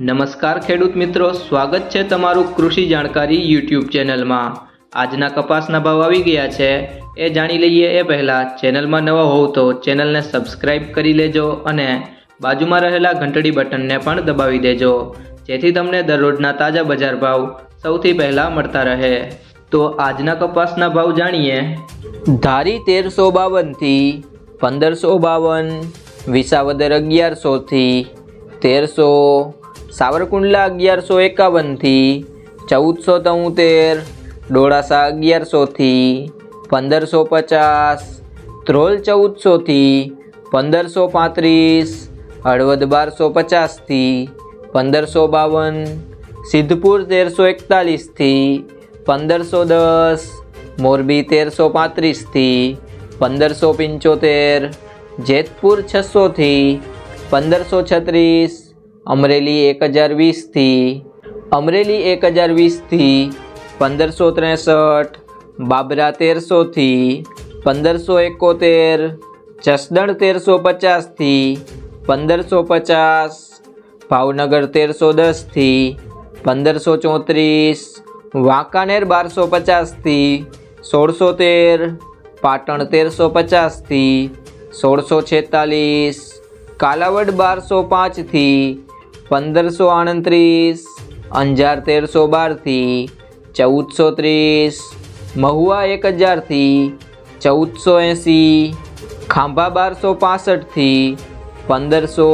નમસ્કાર ખેડૂત મિત્રો, સ્વાગત છે તમારું કૃષિ જાણકારી યુટ્યુબ ચેનલમાં. આજના કપાસના ભાવ આવી ગયા છે. એ જાણી લઈએ એ પહેલાં, ચેનલમાં નવા હોવ તો ચેનલને સબસ્ક્રાઇબ કરી લેજો અને બાજુમાં રહેલા ઘંટડી બટનને પણ દબાવી દેજો. જેથી તમને દરરોજના તાજા બજાર ભાવ સૌથી પહેલાં મળતા રહે. તો આજના કપાસના ભાવ જાણીએ. ધારી તેરસો બાવનથી પંદરસો બાવન, વિસાવદર અગિયારસોથી તેરસો સાવરકુંડલા અગિયારસો એકાવનથી ચૌદસો તોતેર, ડોળાસા અગિયારસોથી પંદરસો પચાસ, ધ્રોલ ચૌદસોથી પંદરસો પાંત્રીસ, હળવદ બારસો પચાસથી પંદરસો બાવન, સિદ્ધપુર તેરસો એકતાલીસથી પંદરસો દસ, મોરબી તેરસો પાંત્રીસથી પંદરસો પંચોતેર, જેતપુર છસોથી પંદરસો છત્રીસ અમરેલી એક હજાર વીસથી અમરેલી એક હજાર વીસથી પંદરસો ત્રેસઠ, બાબરા તેરસોથી પંદરસો એકોતેર, જસદણ તેરસો પચાસથી પંદરસો પચાસ, ભાવનગર તેરસો દસથી પંદરસો ચોત્રીસ, વાંકાનેર બારસો પચાસથી સોળસો તેર, પાટણ તેરસો પચાસથી સોળસો છેતાલીસ, કાલાવડ બારસો પાંચથી પંદરસો આડત્રીસ અંજાર તેરસો બારથી, ચૌદસો ત્રીસ, મહુવા એક હજારથી, ચૌદસો એંસી, ખાંભા બારસો પાસઠથી, પંદરસો,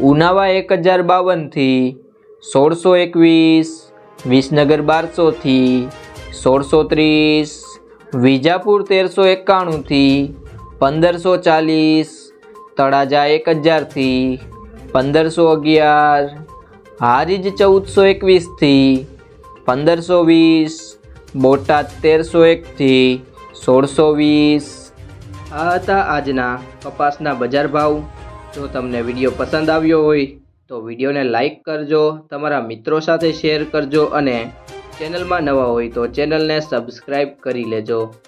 ઉનાવા એક હજાર બાવનથી, સોળસો એકવીસ, વિસનગર બારસોથી, સોળસો ત્રીસ, વિજાપુર તેરસો એકાણુંથી, પંદરસો ચાલીસ, તળાજા એક હજારથી પંદરસો અગિયાર, હારીજ ચૌદસો એકવીસથી, પંદરસો વીસ, બોટાદ તેરસો એકથી, સોળસો વીસ. આ હતા આજના કપાસના બજાર ભાવ. જો તમને વીડિયો પસંદ આવ્યો હોય તો વિડીયોને લાઈક કરજો, તમારા મિત્રો સાથે શેર કરજો અને ચેનલમાં નવા હોય તો ચેનલને સબસ્ક્રાઈબ કરી લેજો.